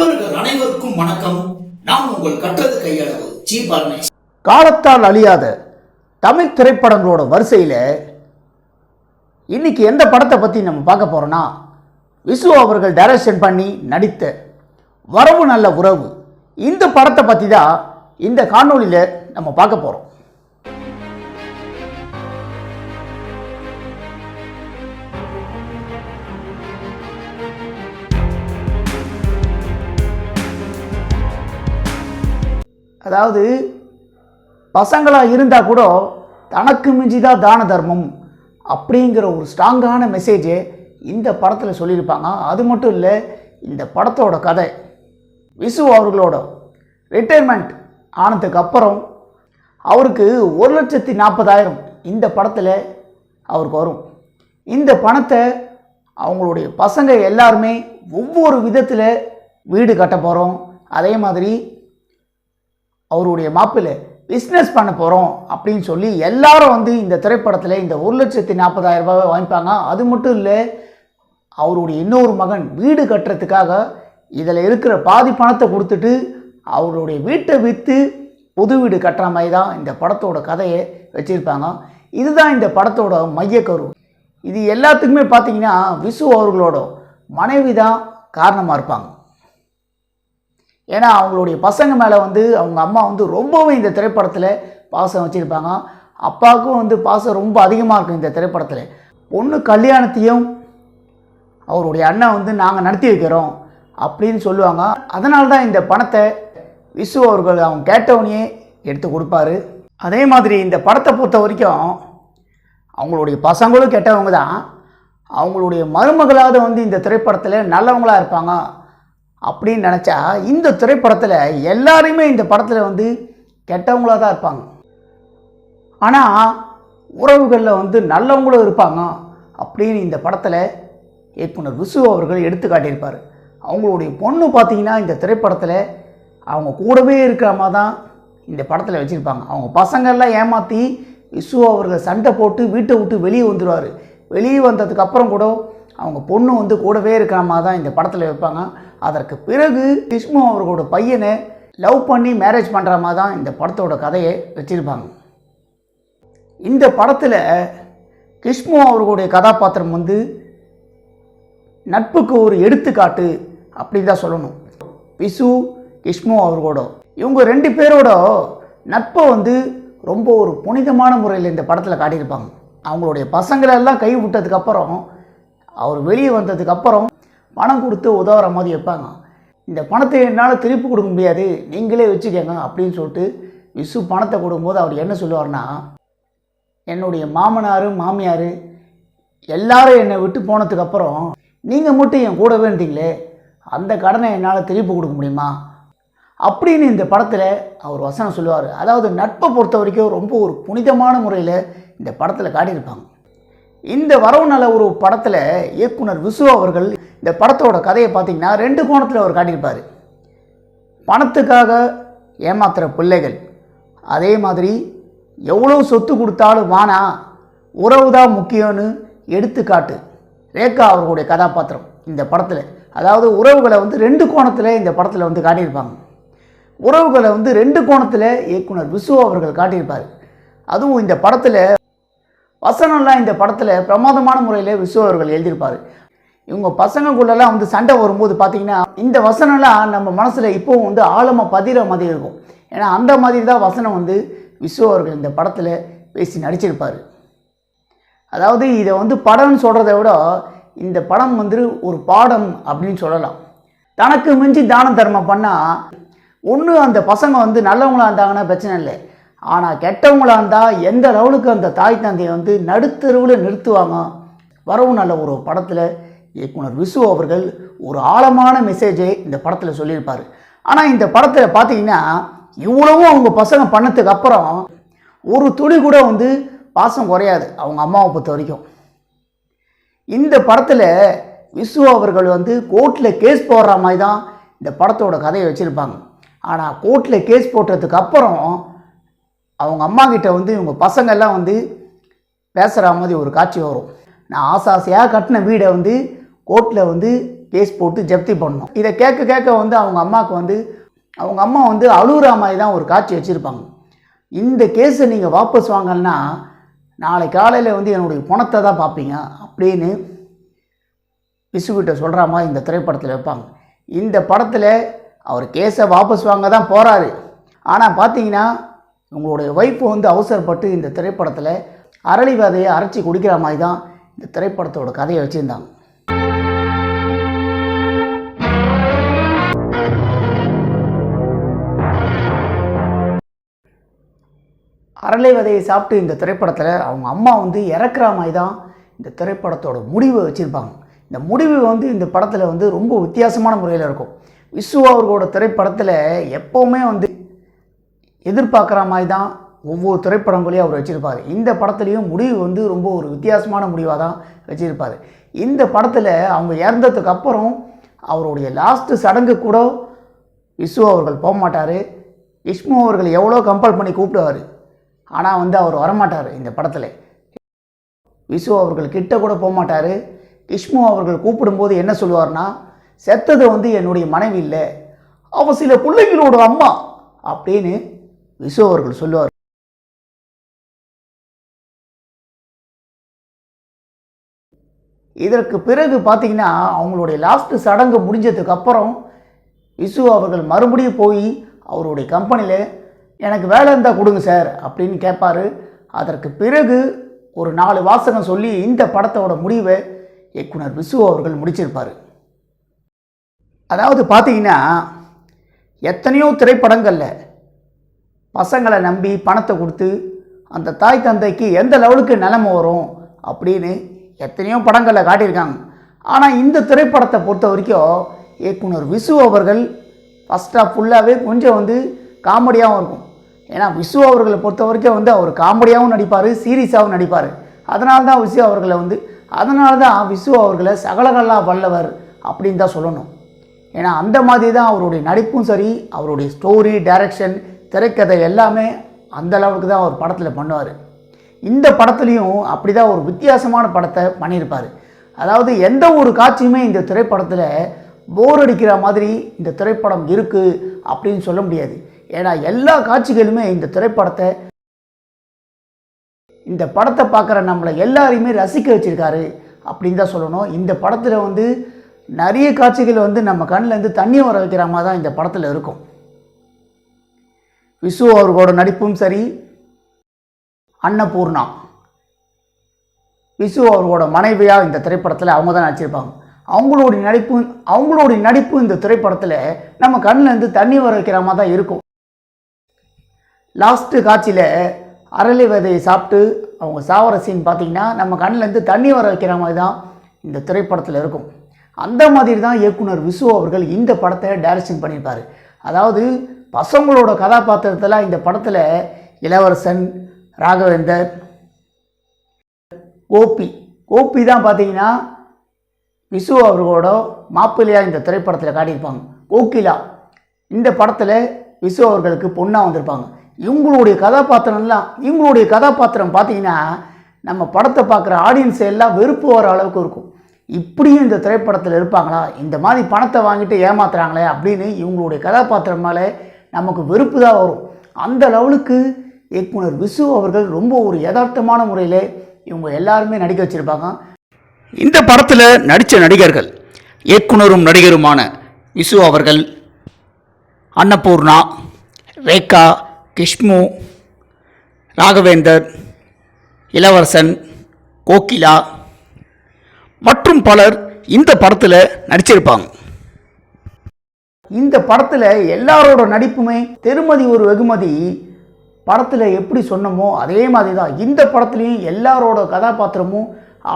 நண்பர்கள் அனைவருக்கும் வணக்கம். நாம் உங்கள் கற்றது கையளவு ஜி பரமேஷ் காலத்தால் அழியாத தமிழ் திரைப்படங்களோட வரிசையில் இன்னைக்கு எந்த படத்தை பற்றி நம்ம பார்க்க போகிறோன்னா விசு அவர்கள் டைரக்ஷன் பண்ணி நடித்த வரவு நல்ல உறவு. இந்த படத்தை பற்றி தான் இந்த காணொலியில் நம்ம பார்க்க போகிறோம் அதாவது பசங்களாக இருந்தால் கூட தனக்கு மிஞ்சிதான் தான தர்மம் அப்படிங்கிற ஒரு ஸ்ட்ராங்கான மெசேஜை இந்த படத்தில் சொல்லியிருப்பாங்க. அது மட்டும் இல்லை இந்த படத்தோட கதை விசு அவர்களோட ரிட்டைர்மெண்ட் ஆனதுக்கு அப்புறம் அவருக்கு ஒரு லட்சத்தி நாற்பதாயிரம் இந்த படத்தில் அவருக்கு வரும். இந்த பணத்தை அவங்களுடைய பசங்க எல்லாருமே ஒவ்வொரு விதத்தில் வீடு கட்ட போகிறோம் அதே மாதிரி அவருடைய மாப்பிள்ளை பிஸ்னஸ் பண்ண போகிறோம் அப்படின்னு சொல்லி எல்லாரும் வந்து இந்த திரைப்படத்தில் இந்த ஒரு லட்சத்தி நாற்பதாயிரம் ரூபாவை வாங்கிப்பாங்க. அது மட்டும் இல்லை அவருடைய இன்னொரு மகன் வீடு கட்டுறதுக்காக இதில் இருக்கிற பாதி பணத்தை கொடுத்துட்டு அவருடைய வீட்டை விற்று புது வீடு கட்டுற மாதிரி தான் இந்த படத்தோட கதையை வச்சுருப்பாங்க. இதுதான் இந்த படத்தோட மையக்கரு. இது எல்லாத்துக்குமே பார்த்தீங்கன்னா விசு அவர்களோட மனைவி தான் காரணமாக இருப்பாங்க. ஏன்னா அவங்களுடைய பசங்க மேலே வந்து அவங்க அம்மா வந்து ரொம்பவும் இந்த திரைப்படத்தில் பாசம் வச்சுருப்பாங்க. அப்பாவுக்கும் வந்து பாசம் ரொம்ப அதிகமாக இருக்கும் இந்த திரைப்படத்தில். பொண்ணு கல்யாணத்தையும் அவருடைய அண்ணன் வந்து நாங்கள் நடத்தி வைக்கிறோம் அப்படின்னு சொல்லுவாங்க. அதனால தான் இந்த பணத்தை விசு அவர்கள் அவங்க கேட்டவனையே எடுத்து கொடுப்பாரு. அதே மாதிரி இந்த படத்தை பொறுத்த வரைக்கும் அவங்களுடைய பசங்களும் கெட்டவங்க தான். அவங்களுடைய மருமகளாவது வந்து இந்த திரைப்படத்தில் நல்லவங்களாக இருப்பாங்க. அப்படின்னு நினச்சா இந்த திரைப்படத்தில் எல்லாருமே இந்த படத்தில் வந்து கெட்டவங்களாக தான் இருப்பாங்க. ஆனால் உறவுகளில் வந்து நல்லவங்களும் இருப்பாங்க அப்படின்னு இந்த படத்தில் இயக்குனர் விசு அவர்கள் எடுத்து காட்டியிருப்பார். அவங்களுடைய பொண்ணு பார்த்தீங்கன்னா இந்த திரைப்படத்தில் அவங்க கூடவே இருக்கிற மாதிரி தான் இந்த படத்தில் வச்சுருப்பாங்க. அவங்க பசங்கள்லாம் ஏமாற்றி விசு அவர்கள் சண்டை போட்டு வீட்டை விட்டு வெளியே வந்துடுவார் வெளியே வந்ததுக்கப்புறம் கூட அவங்க பொண்ணு வந்து கூடவே இருக்கிற மாதிரி தான் இந்த படத்தில் வைப்பாங்க. அதற்கு பிறகு விஷ்ணு அவர்களோட பையனை லவ் பண்ணி மேரேஜ் பண்ணுற மாதிரி தான் இந்த படத்தோட கதையை வச்சுருப்பாங்க. இந்த படத்தில் கிஷ்மு அவர்களுடைய கதாபாத்திரம் வந்து நட்புக்கு ஒரு எடுத்துக்காட்டு அப்படின்னு தான் சொல்லணும். விசு கிஷ்மு அவர்களோட இவங்க ரெண்டு பேரோட நட்பை வந்து ரொம்ப ஒரு புனிதமான முறையில் இந்த படத்தில் காட்டியிருப்பாங்க. அவங்களுடைய பசங்களெல்லாம் கை விட்டதுக்கப்புறம் அவர் வெளியே வந்ததுக்கப்புறம் பணம் கொடுத்து உதவுற மாதிரி வைப்பாங்க. இந்த பணத்தை என்னால் திருப்பி கொடுக்க முடியாது. நீங்களே வச்சுக்கோங்க அப்படின்னு சொல்லிட்டு விசு பணத்தை கொடுக்கும்போது அவர் என்ன சொல்லுவார்னா என்னுடைய மாமனார் மாமியார் எல்லாரும் என்னை விட்டு போனதுக்கப்புறம் நீங்கள் மட்டும் என் கூடவே இருந்தீங்களே அந்த கடனை என்னால் திருப்பி கொடுக்க முடியுமா? அப்படின்னு இந்த படத்தில் அவர் வசனம் சொல்லுவார். அதாவது நட்பை பொறுத்த வரைக்கும் ரொம்ப ஒரு புனிதமான முறையில் இந்த படத்தில் காட்டியிருப்பாங்க. இந்த வரவு நல்ல ஒரு படத்தில் இயக்குனர் விசு அவர்கள் இந்த படத்தோட கதையை பார்த்தீங்கன்னா ரெண்டு கோணத்தில் அவர் காட்டியிருப்பார். பணத்துக்காக ஏமாத்துகிற பிள்ளைகள். அதே மாதிரி எவ்வளோ சொத்து கொடுத்தாலும் வானா உறவு தான் முக்கியம்னு எடுத்துக்காட்டு. ரேகா அவர்களுடைய கதாபாத்திரம் இந்த படத்தில். அதாவது உறவுகளை வந்து ரெண்டு கோணத்தில் இந்த படத்தில் வந்து காட்டியிருப்பாங்க. உறவுகளை வந்து ரெண்டு கோணத்தில் இயக்குனர் விசு அவர்கள் காட்டியிருப்பார். அதுவும் இந்த படத்தில் வசனம்லாம் இந்த படத்தில் பிரமாதமான முறையில் விசு அவர்கள் எழுதியிருப்பார். இவங்க பசங்கக்குள்ளெல்லாம் வந்து சண்டை வரும்போது பார்த்தீங்கன்னா இந்த வசனம்லாம் நம்ம மனசில் இப்போவும் வந்து ஆழமாக பதிகிற மாதிரி இருக்கும். ஏன்னா அந்த மாதிரி தான் வசனம் வந்து விஸ்வ அவர்கள் இந்த படத்தில் பேசி நடிச்சிருப்பார். அதாவது இதை வந்து படம்னு சொல்கிறத விட இந்த படம் வந்து ஒரு பாடம் அப்படின்னு சொல்லலாம். தனக்கு மிஞ்சி தான தர்மம் பண்ணால் ஒன்று அந்த பசங்க வந்து நல்லவங்களா இருந்தாங்கன்னா பிரச்சனை இல்லை. ஆனால் கெட்டவங்களாக இருந்தால் எந்த லெவலுக்கு அந்த தாய் தந்தையை வந்து நடுத்தருவில் நிறுத்துவாங்க வரவு நல்ல ஒரு படத்தில் இயக்குனர் விசு அவர்கள் ஒரு ஆழமான மெசேஜை இந்த படத்தில் சொல்லியிருப்பார். ஆனால் இந்த படத்தில் பார்த்தீங்கன்னா இவ்வளவும் அவங்க பசங்க பண்ணதுக்கு அப்புறம் ஒரு துளி கூட வந்து பாசம் குறையாது அவங்க அம்மாவை பொறுத்த வரைக்கும். இந்த படத்தில் விசு அவர்கள் வந்து கோர்ட்டில் கேஸ் போடுற மாதிரி தான் இந்த படத்தோட கதையை வச்சுருப்பாங்க. ஆனால் கோர்ட்டில் கேஸ் போட்டதுக்கு அப்புறம் அவங்க அம்மா கிட்ட வந்து இவங்க பசங்கள்லாம் வந்து பேசுகிற மாதிரி ஒரு காட்சி வரும். நான் ஆசை ஆசையாக கட்டின வீடை வந்து கோர்ட்டில் வந்து கேஸ் போட்டு ஜப்தி பண்ணணும் இதை கேட்க கேட்க வந்து அவங்க அம்மாவுக்கு வந்து அவங்க அம்மா வந்து அழுகுற மாதிரி தான் ஒரு காட்சி வச்சுருப்பாங்க. இந்த கேஸை நீங்கள் வாபஸ் வாங்கலைன்னா நாளை காலையில் வந்து என்னுடைய பணத்தை தான் பார்ப்பீங்க அப்படின்னு விசுகிட்ட சொல்கிற மாதிரி இந்த திரைப்படத்தில் வைப்பாங்க. இந்த படத்தில் அவர் கேஸை வாபஸ் வாங்க தான் போகிறாரு ஆனால் பார்த்தீங்கன்னா உங்களுடைய ஒய்ஃப் வந்து அவசரப்பட்டு இந்த திரைப்படத்தில் அரளி விதையை அரைச்சி குடிக்கிற மாதிரி தான் இந்த திரைப்படத்தோட கதையை வச்சுருந்தாங்க. அரளை விதையை சாப்பிட்டு இந்த திரைப்படத்தில் அவங்க அம்மா வந்து இறக்குற மாதிரி தான் இந்த திரைப்படத்தோட முடிவை வச்சுருப்பாங்க. இந்த முடிவு வந்து இந்த படத்தில் வந்து ரொம்ப வித்தியாசமான முறையில் இருக்கும். விஸ்வ அவர்களோட திரைப்படத்தில் எப்போவுமே வந்து எதிர்பார்க்குற மாதிரி தான் ஒவ்வொரு திரைப்படங்களையும் அவர் வச்சுருப்பார். இந்த படத்துலேயும் முடிவு வந்து ரொம்ப ஒரு வித்தியாசமான முடிவாக தான் வச்சுருப்பார். இந்த படத்தில் அவங்க இறந்ததுக்கு அப்புறம் அவருடைய லாஸ்ட்டு சடங்கு கூட விஸ்வ அவர்கள் போக மாட்டார். இஷ்மு அவர்கள் எவ்வளோ கம்பல் பண்ணி கூப்பிடுவார். ஆனால் வந்து அவர் வரமாட்டார் இந்த படத்தில். விசு அவர்கள் கிட்ட கூட போகமாட்டார். கிஷ்மு அவர்கள் கூப்பிடும்போது என்ன சொல்லுவார்னா செத்தது வந்து என்னுடைய மனைவி இல்லை. அவள் சில பிள்ளைங்களோட அம்மா அப்படின்னு விசு அவர்கள் சொல்லுவார். இதற்கு பிறகு பார்த்தீங்கன்னா அவங்களுடைய லாஸ்ட்டு சடங்கு முடிஞ்சதுக்கு அப்புறம் விசு அவர்கள் மறுபடியும் போய் அவருடைய கம்பெனியில் எனக்கு வேலை இருந்தால் கொடுங்க சார் அப்படின்னு கேட்பாரு. அதற்கு பிறகு ஒரு நாலு வாசகம் சொல்லி இந்த படத்தோட முடிவை இயக்குனர் விசு அவர்கள் முடிச்சிருப்பார். அதாவது பார்த்தீங்கன்னா எத்தனையோ திரைப்படங்களில் பசங்களை நம்பி பணத்தை கொடுத்து அந்த தாய் தந்தைக்கு எந்த லெவலுக்கு நிலமை வரும் அப்படின்னு எத்தனையோ படங்களில் காட்டியிருக்காங்க. ஆனால் இந்த திரைப்படத்தை பொறுத்த வரைக்கும் இயக்குனர் விசு அவர்கள் ஃபஸ்ட் ஆஃப் ஃபுல்லாகவே கொஞ்சம் வந்து காமெடியாகவும் இருக்கும். ஏன்னா விஸ்வ அவர்களை பொறுத்த வரைக்கும் வந்து அவர் காமெடியாகவும் நடிப்பார் சீரியஸாகவும் நடிப்பார். அதனால தான் விசு அவர்களை வந்து அதனால தான் விசு அவர்களை சகலகலா வல்லவர் அப்படின்னு தான் சொல்லணும். ஏன்னா அந்த மாதிரி தான் அவருடைய நடிப்பும் சரி அவருடைய ஸ்டோரி டைரக்ஷன் திரைக்கதை எல்லாமே அந்த அளவுக்கு தான் அவர் படத்தில் பண்ணுவார். இந்த படத்துலையும் அப்படி தான் ஒரு வித்தியாசமான படத்தை பண்ணியிருப்பார். அதாவது எந்த ஒரு காட்சியுமே இந்த திரைப்படத்தில் போர் அடிக்கிற மாதிரி இந்த திரைப்படம் இருக்குது அப்படின்னு சொல்ல முடியாது. ஏன்னா எல்லா காட்சிகளுமே இந்த திரைப்படத்தை இந்த படத்தை பார்க்குற நம்மளை எல்லாரையுமே ரசிக்க வச்சிருக்காரு அப்படின்னு தான் சொல்லணும். இந்த படத்தில் வந்து நிறைய காட்சிகள் வந்து நம்ம கண்ணிலேருந்து தண்ணியை தண்ணி வர வைக்கிற மாதிரி தான் இந்த படத்தில் இருக்கும். விசு அவர்களோட நடிப்பும் சரி அன்னபூர்ணா. விசு அவர்களோட மனைவியாக இந்த திரைப்படத்தில் அவங்க தான் நடிச்சிருப்பாங்க. அவங்களுடைய நடிப்பு அவங்களுடைய நடிப்பு இந்த திரைப்படத்தில் நம்ம கண்ணிலேருந்து தண்ணி வர வைக்கிற மாதிரி தான் இருக்கும். லாஸ்ட்டு காட்சியில் அரளி விதையை சாப்பிட்டு அவங்க சாவர சீன் பார்த்தீங்கன்னா நம்ம கண்ணிலேருந்து தண்ணி வர வைக்கிற மாதிரி தான் இந்த திரைப்படத்தில் இருக்கும். அந்த மாதிரி தான் இயக்குனர் விசு அவர்கள் இந்த படத்தை டைரக்ஷன் பண்ணியிருப்பார். அதாவது பசங்களோட கதாபாத்திரத்தில் இந்த படத்தில் இளவரசன் ராகவேந்தர் கோபி. கோபி தான் பார்த்தீங்கன்னா விசு அவர்களோட மாப்பிள்ளையாக இந்த திரைப்படத்தில் காட்டியிருப்பாங்க. கோகிலா. இந்த படத்தில் விசு அவர்களுக்கு பொண்ணாக வந்திருப்பாங்க. இவங்களுடைய கதாபாத்திரம்லாம் இவங்களுடைய கதாபாத்திரம் பார்த்தீங்கன்னா நம்ம படத்தை பார்க்குற ஆடியன்ஸ் எல்லாம் வெறுப்பு வர அளவுக்கு இருக்கும். இப்படியும் இந்த திரைப்படத்தில் இருப்பாங்களா? இந்த மாதிரி பணத்தை வாங்கிட்டு ஏமாத்துறாங்களே அப்படின்னு இவங்களுடைய கதாபாத்திரம் மேலே நமக்கு வெறுப்பு தான் வரும். அந்த லெவலுக்கு இயக்குனர் விசு அவர்கள் ரொம்ப ஒரு யதார்த்தமான முறையில் இவங்க எல்லாருமே நடிக்க வச்சுருப்பாங்க. இந்த படத்தில் நடித்த நடிகர்கள் இயக்குனரும் நடிகருமான விசு அவர்கள் அன்னபூர்ணா ரேகா கிஷ்மு ராகவேந்தர் இளவரசன் கோகிலா மற்றும் பலர் இந்த படத்தில் நடிச்சிருப்பாங்க. இந்த படத்தில் எல்லாரோட நடிப்புமே திருமதி ஒரு வெகுமதி. படத்தில் எப்படி சொன்னமோ அதே மாதிரி தான் இந்த படத்துலேயும் எல்லாரோட கதாபாத்திரமும்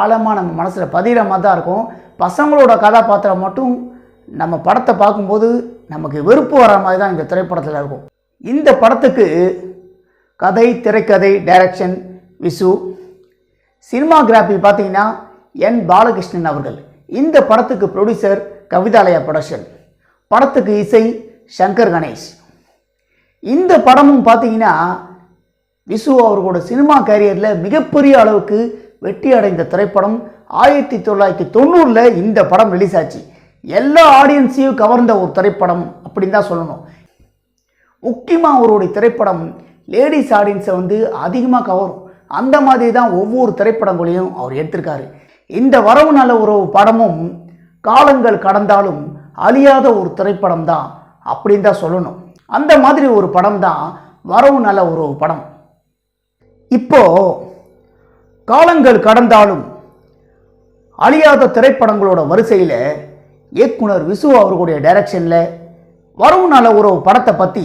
ஆழமாக நம்ம மனசில் பதிகிற மாதிரி தான் இருக்கும். பசங்களோட கதாபாத்திரம் மட்டும் நம்ம படத்தை பார்க்கும்போது நமக்கு வெறுப்பு வர மாதிரி தான் இந்த திரைப்படத்தில் இருக்கும். இந்த படத்துக்கு கதை திரைக்கதை டைரக்ஷன் விசு சினிமாகிராஃபி பார்த்தீங்கன்னா என் பாலகிருஷ்ணன் அவர்கள். இந்த படத்துக்கு ப்ரொடியூசர் கவிதாலயா ப்ரொடக்ஷன் படத்துக்கு இசை சங்கர் கணேஷ். இந்த படமும் பார்த்தீங்கன்னா விசு அவர்களோட சினிமா கேரியரில் மிகப்பெரிய அளவுக்கு வெற்றி அடைந்த திரைப்படம். ஆயிரத்தி தொள்ளாயிரத்தி தொண்ணூறில் இந்த படம் ரிலீஸ் ஆச்சு. எல்லா ஆடியன்ஸையும் கவர்ந்த ஒரு திரைப்படம் அப்படின்னு தான் சொல்லணும். முக்கியமாக அவருடைய திரைப்படம் லேடிஸ் ஆடியன்ஸை வந்து அதிகமாக கவரும் அந்த மாதிரி தான் ஒவ்வொரு திரைப்படங்களையும் அவர் எடுத்திருக்காரு. இந்த வரவு நல்ல உறவு படமும் காலங்கள் கடந்தாலும் அழியாத ஒரு திரைப்படம் தான் அப்படின்னு தான் சொல்லணும். அந்த மாதிரி ஒரு படம் தான் வரவு நல்ல உறவு படம். இப்போ காலங்கள் கடந்தாலும் அழியாத திரைப்படங்களோட வரிசையில் இயக்குனர் விசு அவர்களுடைய டைரக்ஷனில் வரவு நல்ல உறவு படத்தை பற்றி